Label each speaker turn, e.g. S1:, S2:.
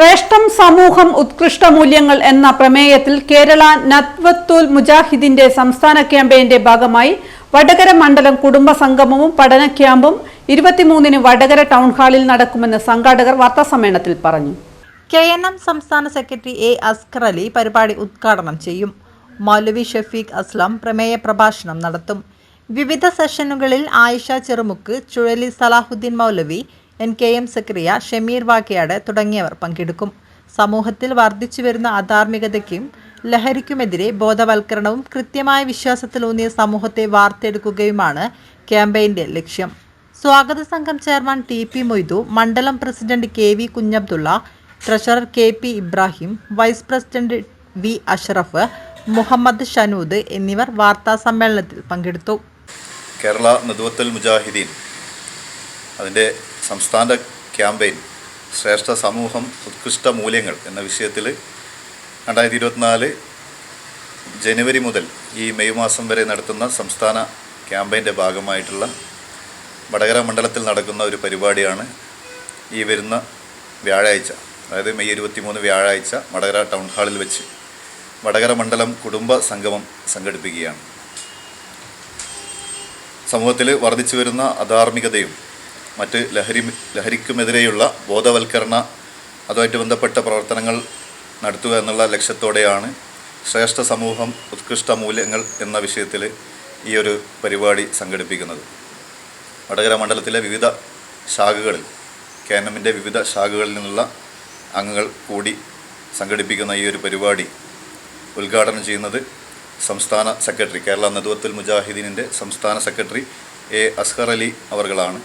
S1: ശ്രേഷ്ഠം സമൂഹം ഉത്കൃഷ്ട മൂല്യങ്ങൾ എന്ന പ്രമേയത്തിൽ കേരള നത്വത്തുൽ മുജാഹിദിന്റെ സംസ്ഥാന ക്യാമ്പയിന്റെ ഭാഗമായി വടകര മണ്ഡലം കുടുംബ സംഗമവും പഠന ക്യാമ്പും ഇരുപത്തിമൂന്നിന് വടകര ടൗൺ ഹാളിൽ നടക്കുമെന്ന് സംഘാടകർ വാർത്താസമ്മേളനത്തിൽ പറഞ്ഞു.
S2: കെ എൻ എം സംസ്ഥാന സെക്രട്ടറി എ അസ്കർ അലി പരിപാടി ഉദ്ഘാടനം ചെയ്യും. മൗലവി ഷഫീഖ് അസ്ലാം പ്രമേയ പ്രഭാഷണം നടത്തും. വിവിധ സെഷനുകളിൽ Ayisha Cherumukku Chuzhali Salahuddin Maulavi N K M Zakariya Shameer Vakkayad തുടങ്ങിയവർ പങ്കെടുക്കും. സമൂഹത്തിൽ വർദ്ധിച്ചു വരുന്ന അധാർമികതയ്ക്കും ലഹരിക്കുമെതിരെ ബോധവൽക്കരണവും കൃത്യമായ വിശ്വാസത്തിലൂന്നിയ സമൂഹത്തെ വാർത്തെടുക്കുകയുമാണ് ക്യാമ്പയിന്റെ ലക്ഷ്യം. സ്വാഗത സംഘം ചെയർമാൻ ടി പി മൊയ്തു മണ്ഡലം president K V Kunhabdulla treasurer K P Ibrahim vice president V Ashraf Muhammad Shanood എന്നിവർ വാർത്താ സമ്മേളനത്തിൽ പങ്കെടുത്തു.
S3: കേരള നദുവത്തൽ മുജാഹിദീൻ. അതിന്റെ സംസ്ഥാന ക്യാമ്പയിൻ ശ്രേഷ്ഠ സമൂഹം ഉത്കൃഷ്ട മൂല്യങ്ങൾ എന്ന വിഷയത്തിൽ രണ്ടായിരത്തി ഇരുപത്തിനാല് ജനുവരി മുതൽ ഈ മെയ് മാസം വരെ നടത്തുന്ന സംസ്ഥാന ക്യാമ്പയിന്റെ ഭാഗമായിട്ടുള്ള വടകര മണ്ഡലത്തിൽ നടക്കുന്ന ഒരു പരിപാടിയാണ് ഈ വരുന്ന വ്യാഴാഴ്ച അതായത് മെയ് ഇരുപത്തിമൂന്ന് വ്യാഴാഴ്ച വടകര ടൗൺ ഹാളിൽ വെച്ച് വടകര മണ്ഡലം കുടുംബ സംഗമം സംഘടിപ്പിക്കുകയാണ്. സമൂഹത്തിൽ വർദ്ധിച്ചു വരുന്ന അധാർമികതയും മറ്റ് ലഹരി ലഹരിക്കുമെതിരെയുള്ള ബോധവൽക്കരണ അതുമായിട്ട് ബന്ധപ്പെട്ട പ്രവർത്തനങ്ങൾ നടത്തുക എന്നുള്ള ലക്ഷ്യത്തോടെയാണ് ശ്രേഷ്ഠ സമൂഹം ഉത്കൃഷ്ട മൂല്യങ്ങൾ എന്ന വിഷയത്തിൽ ഈ ഒരു പരിപാടി സംഘടിപ്പിക്കുന്നത്. വടകര മണ്ഡലത്തിലെ വിവിധ ശാഖകളിൽ കെ എൻ എമ്മിന്റെ വിവിധ ശാഖകളിൽ നിന്നുള്ള അംഗങ്ങൾ കൂടി സംഘടിപ്പിക്കുന്ന ഈ ഒരു പരിപാടി ഉദ്ഘാടനം ചെയ്യുന്നത് സംസ്ഥാന സെക്രട്ടറി കേരള നദുവത്തുൽ മുജാഹിദീനിന്റെ സംസ്ഥാന സെക്രട്ടറി എ അസ്ഹർ അലി അവർകളാണ്.